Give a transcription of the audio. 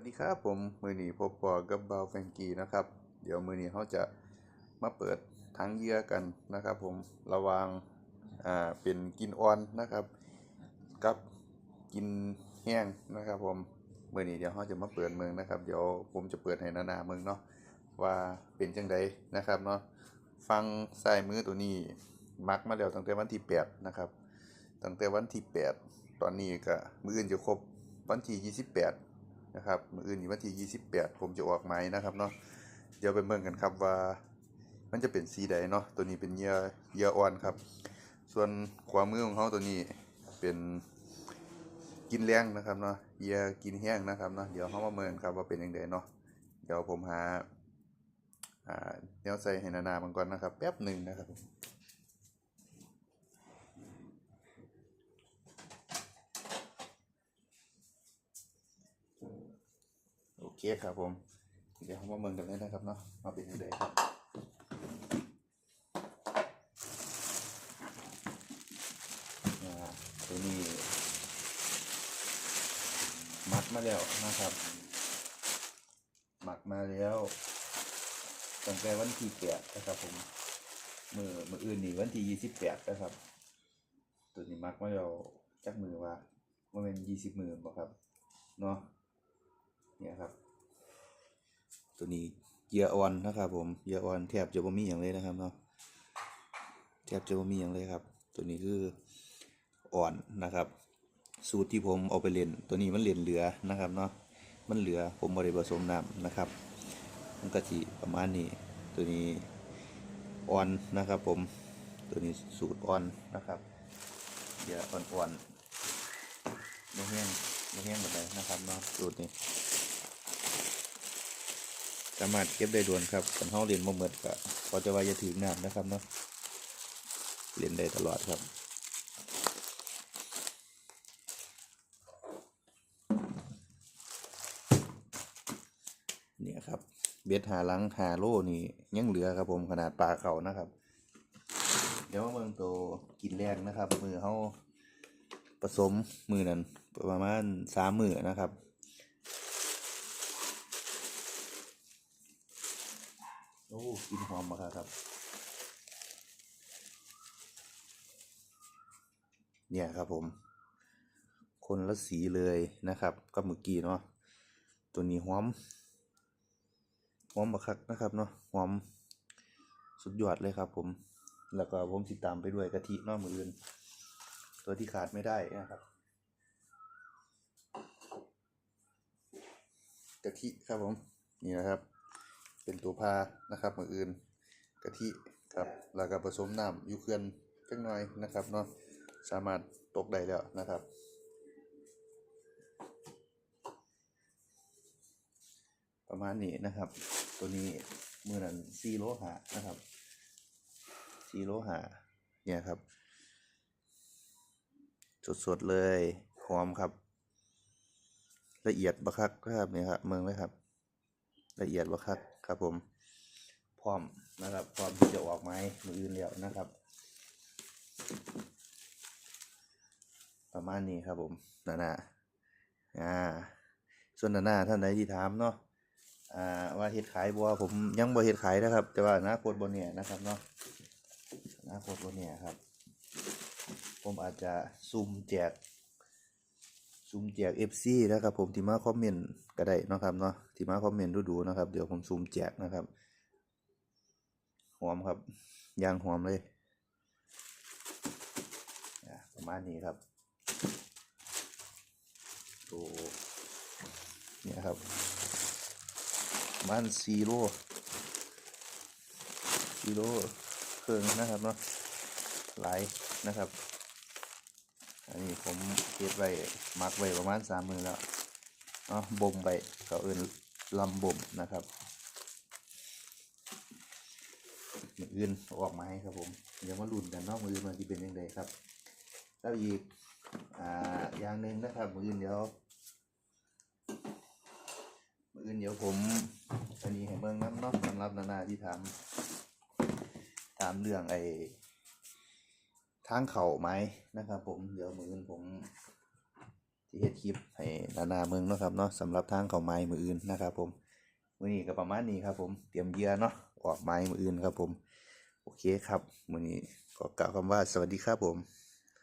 วัสดีครับผมมือหนีพบปอกับบาแฟงกีนะครับ เดี๋ยวมือหนีเขาจะมาเปิดทั้งเยื่อกันนะครับ ผมระวางอ่าเป็นกินอ่อนนะครับ กับกินแห้งนะครับ ผมมือหนีเดี๋ยวเขาจะมาเปิดเมืองนะครับ เดี๋ยวผมจะเปิดให้นานาเมืองเนาะว่าเป็นจังใดนะครับเนาะฟังใส่มือตัวนี้มักมาแล้วตั้งแต่วันที่8นะครับตั้งแต่วันที่ 8 ตอนนี้ก็มืออื่นจะครบวันที่28 นะครับมืออื่นอยู่วันที่ 28 ผมจะออกไหมนะครับเนาะเดี๋ยวไปเบิ่งกันครับว่า มันจะเป็นสีใดเนาะตัวนี้เป็นเยื่อเยื่ออ่อนครับ ส่วนขวามือของเขาตัวนี้เป็นกินแรงนะครับเนาะเยื่อกินแห้งนะครับเนาะเดี๋ยวเขามาเบิ่งครับว่าเป็นยังไงเนาะเดี๋ยวผมหาอ่าแนวใส่ให้นานามันก่อนนะครับ แป๊บหนึ่งนะครับ เคครับผม เดี๋ยวเรามาเมืองกันเลยนะครับเนาะมาเป็นยังไงครับอ่าตัวนี้ มัดมาแล้วนะครับหมักมาแล้วตั้งแต่วันที่แปดนะครับผมมือมืออื่นนี่วันที่ยี่สิบแปดนะครับ ตัวนี้มักมาแล้วจักมือว่าว่าเป็นยี่สิบมือบ่ครับเนาะเนี่ยครับ ตัวนี้เหยื่อออนนะครับผมเหยื่อออนแทบจะบ่มีอย่างเลยนะครับเนาะแทบจะบ่มีอย่างเลยครับ ตัวนี้คืออ่อนนะครับ สูตรที่ผมเอาไปเล่นตัวนี้มันเล่นเหลือนะครับเนาะมันเหลือผมบริผสมน้ำนะครับ มันก็สิประมาณนี้ตัวนี้อ่อนนะครับผมตัวนี้สูตรอ่อนนะครับเหยื่ออ่อนๆไม่แห้งไม่แห้งหมดเลยนะครับเนาะสูตรนี้ สามารถเก็บได้ด่วนครับกันเฮาเรียนบ่หมดก็พอจะว่าจะถึงน้ำนะครับเนาะเรียนได้ตลอดครับเนี่ยครับ เบ็ดหาลังหาโลนี่ยังเหลือครับผมขนาดปลาเขานะครับ เดี๋ยวมาเบิ่งโตกินแรกนะครับ มือเฮาผสมมือนั้นประมาณสามมือนะครับ อ้กินหอมมากครับ เนี่ยครับผม คนละสีเลยนะครับกับเมื่อกี้เนาะตัวนี้หอมหอมบักคักนะครับเนาะหอมสุดยอดเลยครับผม แล้วก็ผมติดตามไปด้วยกะทิเนาะมืออื่น ตัวที่ขาดไม่ได้นะครับกะทิครับผม นี่นะครับ เป็นตัวพานะครับมืออื่นกะทิครับแล้วก็ผสมน้ำยูเคือนจังหน่อยนะครับเนาะสามารถตกได้แล้วนะครับประมาณนี้นะครับ ตัวนี้มือนั้นซีโลหะนะครับซีโลหะเนี่ยครับ สดๆเลยหอมครับ ละเอียดบักคักครับเนี่ยครับเมืองเลยครับ ละเอียดบักคักครับผม พร้อมนะครับ พร้อมที่จะออกไม้มืออื่นแล้วนะครับ ประมาณนี้ครับผมนานาอ่าส่วนนานาท่านใดที่ถามเนาะอ่าว่าเฮ็ดขายบัวผมยังบ่เฮ็ดขายนะครับ แต่ว่านาคตบนเนี่ยนะครับเนาะนาคตบนเนี่ยครับ ผมอาจจะซุ่มแจก ซุ่มแจก FC นะครับผมที่มาคอมเมนต์ก็ได้นะครับเนาะที่มาคอมเมนต์ดูๆนะครับ เดี๋ยวผมซุ่มแจกนะครับหอมครับยางหอมเลยอะประมาณนี้ครับโอ้เนี่ยครับมันซีโร่ซีโร่เครื่องนะครับเนาะไหลนะครับ อันนี้ผมเก็บไว้มักไว้ประมาณสามมือแล้วเนาะบ่มไปเขาเอื่นลำบ่มนะครับมืออื่นออกมาให้ครับผมเดี๋ยวมาลุ้นกันเนาะมืออื่นมันจะเป็นยังไงครับแล้วอีกอ่าอย่างหนึ่งนะครับ มืออื่นเดี๋ยวมืออื่นเดี๋ยวผมอันนี้ให้เบิ่งน้ำเนาะสำหรับนานาที่ถามถามเรื่องไอ ทางเข่าไหมนะครับ ผมเดี๋ยวมืออื่นผมที่เฮ็ดคลิปให้นานาเมืองนะครับเนาะสำหรับทางเข่าไม้มืออื่นนะครับ ผมมือนี้ก็ประมาณนี้ครับ ผมเตรียมเยื่อเนาะออกไม้มืออื่นครับ ผม โอเคครับมือนี้ขอกล่าวคำว่าสวัสดีครับผม